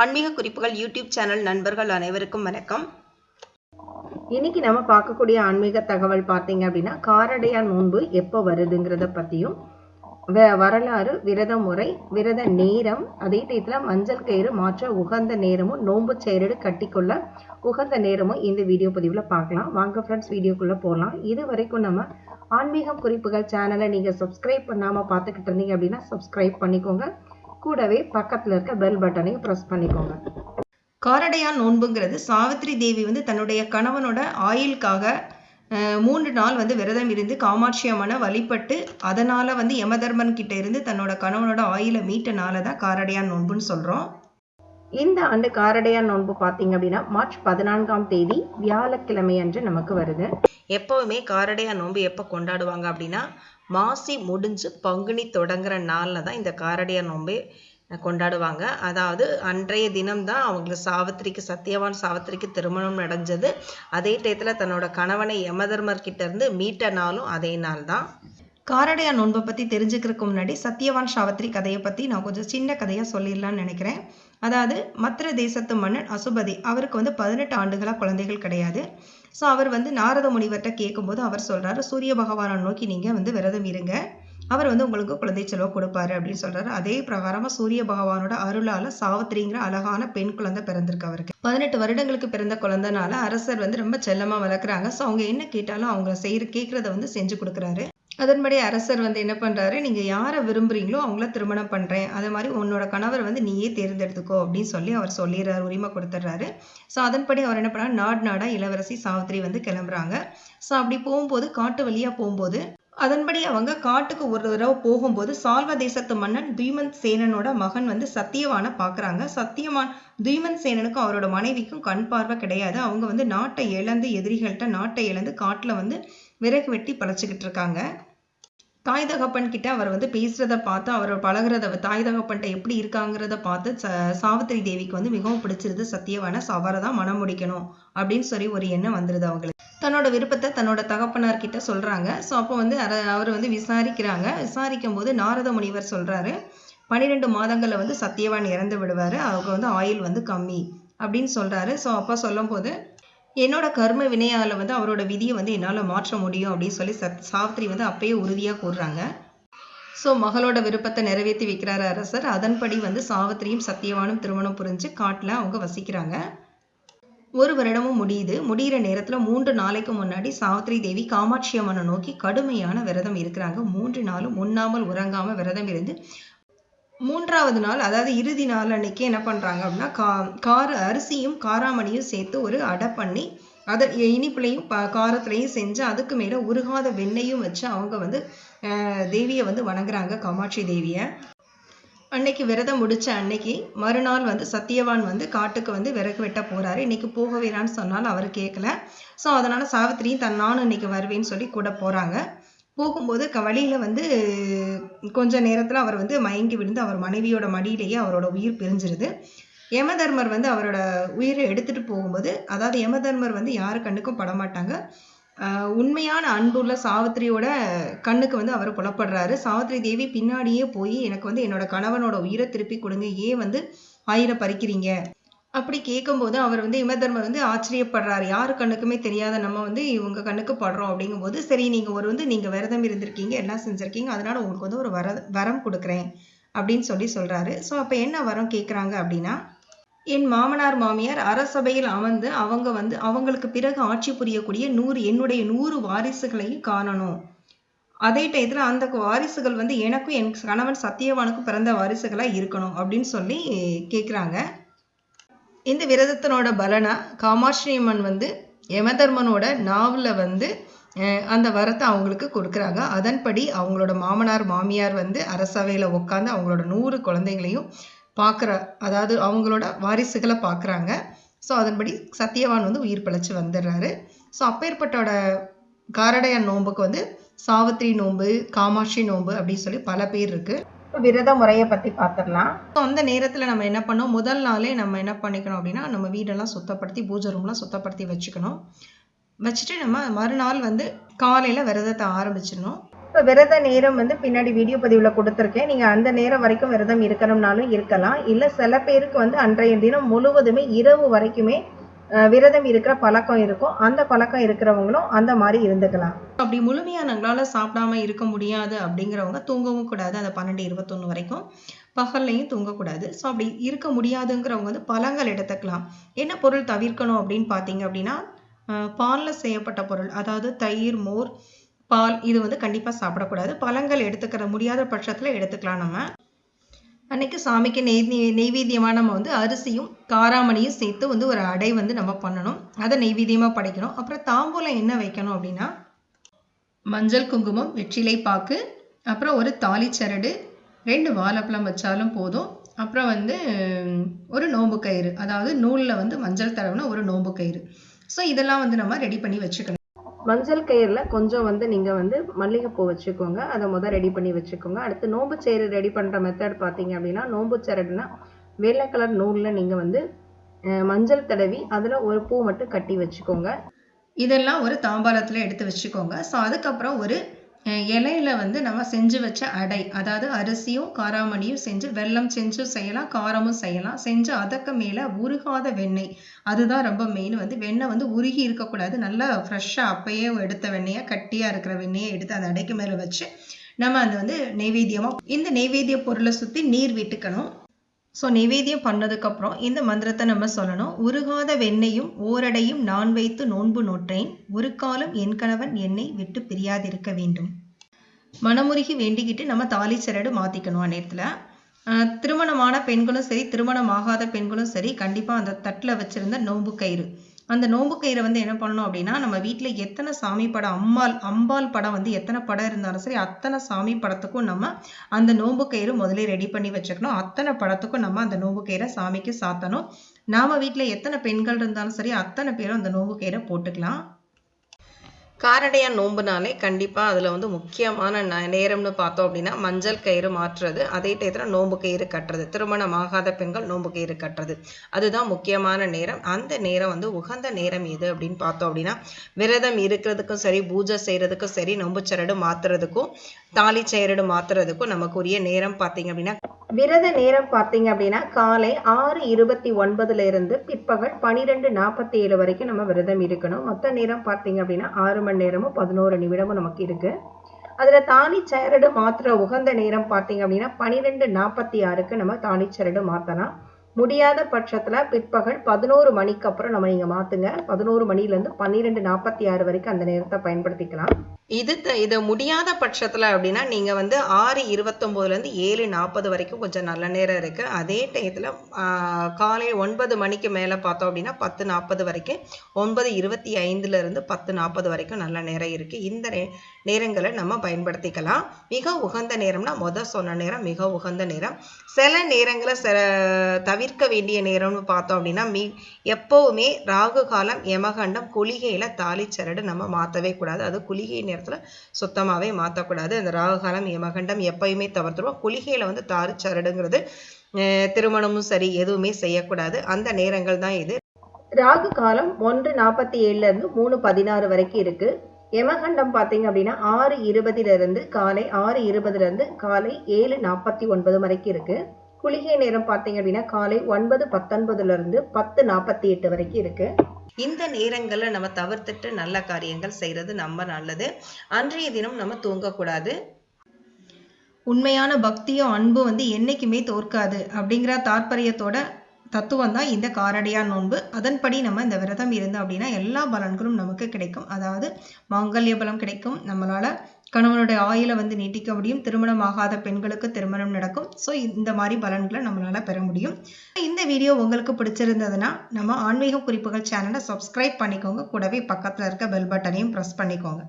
ஆன்மீக குறிப்புகள் YouTube channel நண்பர்கள் அனைவருக்கும் வணக்கம். இன்னைக்கு நம்ம பார்க்கக்கூடிய ஆன்மீக தகவல் பார்த்தீங்க அப்படின்னா காரடையான் நோன்பு எப்போ வருதுங்கிறத பற்றியும் வ- வரலாறு விரத முறை விரத நேரம் அதே டயத்தில் மஞ்சள் கயிறு மாற்ற உகந்த நேரமும் நோன்பு செயலடு கட்டிக்கொள்ள உகந்த நேரமும் இந்த வீடியோ பதிவில் பார்க்கலாம். வாங்க ஃப்ரெண்ட்ஸ் வீடியோக்குள்ளே போகலாம் இது வரைக்கும் நம்ம ஆன்மீகம் குறிப்புகள் சேனலை நீங்கள் சப்ஸ்கிரைப் பண்ணாமல் பார்த்துக்கிட்டு இருந்தீங்க அப்படின்னா சப்ஸ்கிரைப் பண்ணிக்கோங்க. கூடவே பக்கத்தில் இருக்க பெல் பட்டனையும் ப்ரெஸ் பண்ணிக்கோங்க. காரடையான் நோன்புங்கிறது சாவித்ரி தேவி வந்து தன்னுடைய கணவனோட ஆயுளுக்காக மூன்று நாள் வந்து விரதம் இருந்து காமாட்சி அம்மனை வழிபட்டு அதனால் வந்து யமதர்மன் கிட்ட இருந்து தன்னோட கணவனோட ஆயிலை மீட்ட நாளை தான் காரடையான் நோன்புன்னு சொல்கிறோம் இந்த ஆண்டு காரடையான் நோன்பு பார்த்தீங்க அப்படின்னா மார்ச் பதினான்காம் தேதி வியாழக்கிழமை அன்று நமக்கு வருது. எப்பவுமே காரடையான் நோன்பு எப்போ கொண்டாடுவாங்க அப்படின்னா மாசி முடிஞ்சு பங்குனி தொடங்குற நாளில் தான் இந்த காரடையான் நோன்பு கொண்டாடுவாங்க. அதாவது அன்றைய தினம்தான் அவங்களுக்கு சாவித்திரிக்கு சத்தியவான் சாவித்திரிக்கு திருமணம் நடந்தது. அதே டயத்தில் தன்னோட கணவனை யமதர்மர்கிட்ட இருந்து மீட்ட நாளும் அதே நாள் தான். காரடையான் நோன்பை பற்றி தெரிஞ்சுக்கிறதுக்கு முன்னாடி சத்தியவான் சாவித்திரி கதையை பற்றி நான் கொஞ்சம் சின்ன கதையாக சொல்லிடலான்னு நினைக்கிறேன். அதாவது மத்திர தேசத்து மன்னன் அசுபதி. அவருக்கு வந்து பதினெட்டு ஆண்டுகளாக குழந்தைகள் கிடையாது. ஸோ அவர் வந்து நாரத முனிவர்கிட்ட கேட்கும்போது அவர் சொல்கிறாரு சூரிய பகவானை நோக்கி நீங்கள் வந்து விரதம் இருங்க. அவர் வந்து உங்களுக்கு குழந்தை செல்வம் கொடுப்பாரு அப்படின்னு சொல்றாரு. அதே பிரகாரமா சூரிய பகவானோட அருளால சாவத்திரிங்கிற அழகான பெண் குழந்தை பிறந்திருக்கு அவருக்கு. பதினெட்டு வருடங்களுக்கு பிறந்த குழந்தைனால அரசர் வந்து ரொம்ப செல்லமா வளர்க்குறாங்க. ஸோ அவங்க என்ன கேட்டாலும் அவங்க செய்யற கேட்கறத வந்து செஞ்சு கொடுக்குறாரு. அதன்படி அரசர் வந்து என்ன பண்ணுறாரு நீங்கள் யாரை விரும்புகிறீங்களோ அவங்கள திருமணம் பண்ணுறேன் அதே மாதிரி உன்னோட கணவர் வந்து நீயே தேர்ந்தெடுத்துக்கோ அப்படின்னு சொல்லி அவர் சொல்லிடுறாரு உரிமை கொடுத்துட்றாரு. ஸோ அதன்படி அவர் என்ன பண்ணாரு? நாடு நாடாக இளவரசி சாவித்திரி வந்து கிளம்புறாங்க. ஸோ அப்படி போகும்போது காட்டு வழியாக போகும்போது அதன்படி அவங்க காட்டுக்கு ஒரு தடவை போகும்போது சால்வ தேசத்து மன்னன் துய்மந்த் சேனனோட மகன் வந்து சத்தியவானை பார்க்குறாங்க சத்தியவான் துய்மந்த் சேனனுக்கும் அவரோட மனைவிக்கும் கண் பார்வை கிடையாது. அவங்க வந்து நாட்டை இழந்து எதிரிகள்கிட்ட நாட்டை இழந்து காட்டில் வந்து விறகு வெட்டி பழச்சிக்கிட்டு இருக்காங்க. தாய் தகப்பன் கிட்ட அவர் வந்து பேசுறத பார்த்து அவர் பழகிறத தாய் தகப்பன்கிட்ட எப்படி இருக்காங்கிறத பார்த்து ச- சாவித்திரி தேவிக்கு வந்து மிகவும் பிடிச்சிருது சத்தியவான சவரதான் தான் மனம் முடிக்கணும் அப்படின்னு சொல்லி ஒரு எண்ணம் வந்துருது அவங்களுக்கு. தன்னோட விருப்பத்தை தன்னோட தகப்பனார் கிட்ட சொல்றாங்க. ஸோ அப்போ வந்து அவர் வந்து விசாரிக்கிறாங்க. விசாரிக்கும் போது நாரத முனிவர் சொல்றாரு பன்னிரெண்டு மாதங்களில் வந்து சத்தியவான் இறந்து விடுவார். அவங்க வந்து ஆயுள் வந்து கம்மி. அப்படின்னு சொல்கிறாரு ஸோ அப்போ சொல்லும்போது என்னோட கர்ம வினையால் வந்து அவரோட விதியை வந்து என்னால் மாற்ற முடியும் அப்படின்னு சொல்லி சத் சாவித்திரி வந்து அப்பயே உறுதியாக கூறுறாங்க. ஸோ மகளோட விருப்பத்தை நிறைவேற்றி வைக்கிறாரு அரசர். அதன்படி வந்து சாவித்திரியும் சத்தியவானும் திருமணம் புரிஞ்சு காட்டில் அவங்க வசிக்கிறாங்க. ஒரு வருடமும் முடியுது. முடியிற நேரத்தில் மூன்று நாளைக்கு முன்னாடி சாவித்திரி தேவி காமாட்சி அம்மனை நோக்கி கடுமையான விரதம் இருக்கிறாங்க. மூன்று நாளும் உண்ணாமல் உறங்காமல் விரதம் இருந்து மூன்றாவது நாள் அதாவது இறுதி நாள் அன்னைக்கு என்ன பண்ணுறாங்க அப்படின்னா கா கார அரிசியும் காராமணியும் சேர்த்து ஒரு அடை பண்ணி அதை இனிப்புலையும் ப காரத்துலையும் செஞ்சு அதுக்கு மேலே உருகாத வெண்ணையும் வச்சு அவங்க வந்து தேவியை வந்து வணங்குறாங்க காமாட்சி தேவியை. அன்னைக்கு விரதம் முடித்த அன்னைக்கு மறுநாள் வந்து சத்தியவான் வந்து காட்டுக்கு வந்து விறகு வெட்ட போகிறாரு இன்னைக்கு போக வேணான்னு சொன்னால் அவர் கேட்கல ஸோ அதனால் சாவித்திரியும் தன் நானும் இன்னைக்கு வருவேன்னு சொல்லி கூட போகிறாங்க போகும்போது க வந்து கொஞ்ச நேரத்தில் அவர் வந்து மயங்கி விழுந்து அவர் மனைவியோட மடியிலேயே அவரோட உயிர் பிரிஞ்சிருது. யமதர்மர் வந்து அவரோட உயிரை எடுத்துகிட்டு போகும்போது அதாவது யமதர்மர் வந்து யார் கண்ணுக்கும் படமாட்டாங்க. உண்மையான அன்புள்ள சாவித்திரியோட கண்ணுக்கு வந்து அவர் புலப்படுறாரு. சாவித்திரி தேவி பின்னாடியே போய் எனக்கு வந்து என்னோட கணவனோட உயிரை திருப்பி கொடுங்க. ஏன் வந்து ஆயிரம் பறிக்கிறீங்க? அப்படி கேட்கும்போது அவர் வந்து யமதர்மர் வந்து ஆச்சரியப்படுறாரு. யாரு கண்ணுக்குமே தெரியாத நம்ம வந்து இவங்க கண்ணுக்கு படுறோம். அப்படிங்கும்போது சரி நீங்க ஒரு வந்து நீங்க விரதம் இருந்திருக்கீங்க எல்லாம் செஞ்சிருக்கீங்க அதனால உங்களுக்கு வந்து ஒரு வர வரம் கொடுக்குறேன். அப்படின்னு சொல்லி சொல்றாரு. ஸோ அப்ப என்ன வரம் கேட்குறாங்க அப்படின்னா என் மாமனார் மாமியார் அரசபையில் அமர்ந்து அவங்க வந்து அவங்களுக்கு பிறகு ஆட்சி புரியக்கூடிய நூறு என்னுடைய நூறு வாரிசுகளையும் காணணும். அதே டயத்தில் அந்த வாரிசுகள் வந்து எனக்கும் என் கணவன் சத்தியவானுக்கும் பிறந்த வாரிசுகளாக இருக்கணும். அப்படின்னு சொல்லி கேட்குறாங்க. இந்த விரதத்தினோட பலனா காமாட்சி அம்மன் வந்து யமதர்மனோட நாவல வந்து அந்த வரத்தை அவங்களுக்கு கொடுக்குறாங்க. அதன்படி அவங்களோட மாமனார் மாமியார் வந்து அரசவையில் உட்காந்து அவங்களோட நூறு குழந்தைங்களையும் பார்க்குற அதாவது அவங்களோட வாரிசுகளை பார்க்குறாங்க ஸோ அதன்படி சத்தியவான் வந்து உயிர் பிழைச்சி வந்துடுறாரு ஸோ அப்பேற்பட்டோட காரடையான் நோன்புக்கு வந்து சாவித்திரி நோன்பு காமாட்சி நோன்பு அப்படின்னு சொல்லி பல பேர் இருக்குது விரத முறையை பற்றி பார்த்துடலாம் ஸோ அந்த நேரத்தில் நம்ம என்ன பண்ணோம்? முதல் நாளே நம்ம என்ன பண்ணிக்கணும் அப்படின்னா நம்ம வீடெல்லாம் சுத்தப்படுத்தி பூஜை ரூம்லாம் சுத்தப்படுத்தி வச்சுக்கணும். வச்சுட்டு நம்ம மறுநாள் வந்து காலையில் விரதத்தை ஆரம்பிச்சிடணும். இப்போ விரத நேரம் வந்து பின்னாடி வீடியோ பதிவில் கொடுத்துருக்கேன். நீங்கள் அந்த நேரம் வரைக்கும் விரதம் இருக்கணும்னாலும் இருக்கலாம். இல்லை சில பேருக்கு வந்து அன்றைய தினம் முழுவதுமே இரவு வரைக்குமே விரதம் இருக்கிற பழக்கம் இருக்கும். அந்த பழக்கம் இருக்கிறவங்களும் அந்த மாதிரி இருந்துக்கலாம். அப்படி முழுமையாக நம்மளால் சாப்பிடாம இருக்க முடியாது அப்படிங்கிறவங்க தூங்கவும் கூடாது. அந்த பன்னெண்டு இருபத்தொன்று வரைக்கும் பகல்லையும் தூங்கக்கூடாது. ஸோ அப்படி இருக்க முடியாதுங்கிறவங்க வந்து பழங்கள் எடுத்துக்கலாம். என்ன பொருள் தவிர்க்கணும் அப்படின்னு பார்த்தீங்க அப்படின்னா பாலில் செய்யப்பட்ட பொருள். அதாவது தயிர் மோர் பால் இது வந்து கண்டிப்பாக சாப்பிடக்கூடாது. பழங்கள் எடுத்துக்கிற முடியாத பட்சத்தில் எடுத்துக்கலாம் நம்ம. அன்னைக்கு சாமிக்கு நெய் நெய்வேத்தியமாக நம்ம வந்து அரிசியும் காராமணியும் சேர்த்து வந்து ஒரு அடை வந்து நம்ம பண்ணணும். அதை நெய்வேத்தியமாக படைக்கணும். அப்புறம் தாம்பூலம் என்ன வைக்கணும் அப்படின்னா மஞ்சள் குங்குமம் வெற்றிலை பாக்கு அப்புறம் ஒரு தாலிச்சரடு ரெண்டு வாழைப்பழம் வச்சாலும் போதும். அப்புறம் வந்து ஒரு நோம்பு கயிறு. அதாவது நூலில் வந்து மஞ்சள் தடவுன ஒரு நோம்பு கயிறு. ஸோ இதெல்லாம் வந்து நம்ம ரெடி பண்ணி வச்சுக்கணும். மஞ்சள் கயிறில் கொஞ்சம் வந்து நீங்கள் வந்து மல்லிகைப்பூ வச்சுக்கோங்க. அதை முதல் ரெடி பண்ணி வச்சுக்கோங்க. அடுத்து நோம்பு சேரு ரெடி பண்ணுற மெத்தட் பார்த்தீங்க அப்படின்னா நோம்பு சரடுனா வெள்ளை கலர் நூலில் நீங்கள் வந்து மஞ்சள் தடவி அதில் ஒரு பூ மட்டும் கட்டி வச்சுக்கோங்க. இதெல்லாம் ஒரு தாம்பாலத்தில் எடுத்து வச்சுக்கோங்க. ஸோ அதுக்கப்புறம் ஒரு இலையில வந்து நம்ம செஞ்சு வச்ச அடை அதாவது அரிசியும் காராமணியும் செஞ்சு வெல்லம் செஞ்சும் செய்யலாம் காரமும் செய்யலாம். செஞ்சு அதற்கு மேலே உருகாத வெண்ணெய். அதுதான் ரொம்ப மெயின் வந்து வெண்ணெய் வந்து உருகி இருக்கக்கூடாது. நல்லா ஃப்ரெஷ்ஷாக அப்பயே எடுத்த வெண்ணெயை கட்டியாக இருக்கிற வெண்ணெயை எடுத்து அந்த அடைக்கு மேலே வச்சு நம்ம அதை வந்து நெய்வேத்தியமாக இந்த நெய்வேத்திய பொருளை சுற்றி நீர் விட்டுக்கணும். ஸோ நைவேத்தியம் பண்ணதுக்கப்புறம் இந்த மந்திரத்தை நம்ம சொல்லணும். உருகாத வெண்ணையும் ஓரடையும் நான் வைத்து நோன்பு நோற்றேன். ஒரு காலம் என் கணவன் என்னை விட்டு பிரியாதிருக்க வேண்டும். மனமுருகி வேண்டிக்கிட்டு நம்ம தாலி சரடு மாற்றிக்கணும் அந்நேரத்தில் திருமணமான பெண்களும் சரி திருமணம் ஆகாத பெண்களும் சரி கண்டிப்பாக அந்த தட்டில் வச்சிருந்த நோன்பு கயிறு. அந்த நோம்பு கயிறை வந்து என்ன பண்ணணும் அப்படின்னா நம்ம வீட்டில் எத்தனை சாமி படம் அம்பாள் அம்பாள் படம் வந்து எத்தனை படம் இருந்தாலும் சரி அத்தனை சாமி படத்துக்கும் நம்ம அந்த நோம்பு கயிறு முதல்ல ரெடி பண்ணி வச்சுக்கணும். அத்தனை படத்துக்கும் நம்ம அந்த நோம்பு கயிறை சாமிக்கு சாத்தணும். நாம வீட்டில் எத்தனை பெண்கள் இருந்தாலும் சரி அத்தனை பேரும் அந்த நோம்பு கயிறை போட்டுக்கலாம். காரடையாக நோம்புனாலே கண்டிப்பாக அதில் வந்து முக்கியமான ந- நேரம்னு பார்த்தோம் அப்படின்னா மஞ்சள் கயிறு மாற்றுறது அதே டயத்தில் நோம்பு கயிறு கட்டுறது திருமணம் ஆகாத பெண்கள் நோம்பு கயிறு கட்டுறது. அதுதான் முக்கியமான நேரம். அந்த நேரம் வந்து உகந்த நேரம் எது அப்படின்னு பார்த்தோம் அப்படின்னா விரதம் இருக்கிறதுக்கும் சரி பூஜை செய்கிறதுக்கும் சரி நோம்பு சரடு மாற்றுறதுக்கும் தாலி செயரடு மாத்துறதுக்கும் நமக்கு உரிய நேரம் பார்த்தீங்க அப்படின்னா விரத நேரம் பார்த்தீங்க அப்படின்னா காலை ஆறு இருபத்தி ஒன்பதுல இருந்து பிற்பகல் பனிரெண்டு நாற்பத்தி ஏழு வரைக்கும் நம்ம விரதம் இருக்கணும். மொத்த நேரம் பார்த்தீங்க அப்படின்னா ஆறு மணி நேரமும் பதினோரு நிமிடமும் நமக்கு இருக்கு. அதுல தாலி சரடு மாத்துற உகந்த நேரம் பார்த்தீங்க அப்படின்னா பன்னிரெண்டு நாற்பத்தி ஆறுக்கு நம்ம தாலி சரடு மாத்தலாம். முடியாத பட்சத்துல பிற்பகல் பதினோரு மணிக்கு அப்புறம் நம்ம நீங்க மாத்துங்க. பதினோரு மணில இருந்து பன்னிரெண்டு நாற்பத்தி ஆறு வரைக்கும் அந்த நேரத்தை பயன்படுத்திக்கலாம். இது த- இது முடியாத பட்சத்தில் அப்படின்னா நீங்கள் வந்து ஆறு இருபத்தொம்போதுலேருந்து ஏழு நாற்பது வரைக்கும் கொஞ்சம் நல்ல நேரம் இருக்குது அதே டயத்தில் காலை ஒன்பது மணிக்கு மேலே பார்த்தோம் அப்படின்னா பத்து நாற்பது வரைக்கும் ஒன்பது இருபத்தி ஐந்துலேருந்து பத்து நாற்பது வரைக்கும் நல்ல நேரம் இருக்குது இந்த நேரங்களை நம்ம பயன்படுத்திக்கலாம். மிக உகந்த நேரம்னா முத சொன்ன நேரம் மிக உகந்த நேரம். சில நேரங்களில் சில தவிர்க்க வேண்டிய நேரம்னு பார்த்தோம் அப்படின்னா மி எப்போவுமே ராகு காலம் யமகண்டம் குளிகையில் தாலிச்சரடு நம்ம மாற்றவே கூடாது. அது குளிகை நேரத்தில் சுத்தமாகவே மாற்றக்கூடாது அந்த ராகு காலம் யமகண்டம் எப்பயுமே தவிர்த்துருவோம். குளிகையில் வந்து தாலிச்சரடுங்கிறது திருமணமும் சரி எதுவுமே செய்யக்கூடாது. அந்த நேரங்கள் தான் இது. ராகு காலம் ஒன்று நாற்பத்தி ஏழுல இருந்து மூணு பதினாறு வரைக்கும் இருக்கு. யமகண்டம் பார்த்தீங்க அப்படின்னா ஆறு இருபதுலேருந்து காலை ஆறு இருபதுலேருந்து காலை ஏழு நாற்பத்தி ஒன்பது வரைக்கும் இருக்குது குளிகை நேரம் பார்த்தீங்க அப்படின்னா காலை ஒன்பது பத்தொன்பதுலேருந்து பத்து நாற்பத்தி எட்டு வரைக்கும் இருக்குது இந்த நேரங்களில் நம்ம தவிர்த்துட்டு நல்ல காரியங்கள் செய்கிறது நம்ம நல்லது. அன்றைய தினம் நம்ம தூங்கக்கூடாது. உண்மையான பக்தியும் அன்பும் வந்து என்றைக்குமே தோற்காது அப்படிங்கிற தாற்பயத்தோட தத்துவம் தான் இந்த காரடியா நோன்பு. அதன்படி நம்ம இந்த விரதம் இருந்தோம் அப்படின்னா எல்லா பலன்களும் நமக்கு கிடைக்கும். அதாவது மாங்கல்ய பலம் கிடைக்கும். நம்மளால் கணவனுடைய ஆயுளை வந்து நீட்டிக்க முடியும். திருமணம் ஆகாத பெண்களுக்கு திருமணம் நடக்கும். ஸோ இந்த மாதிரி பலன்களை நம்மளால் பெற முடியும். இந்த வீடியோ உங்களுக்கு பிடிச்சிருந்ததுன்னா நம்ம ஆன்மீக குறிப்புகள் சேனலை சப்ஸ்கிரைப் பண்ணிக்கோங்க. கூடவே பக்கத்தில் இருக்க பெல் பட்டனையும் ப்ரெஸ் பண்ணிக்கோங்க.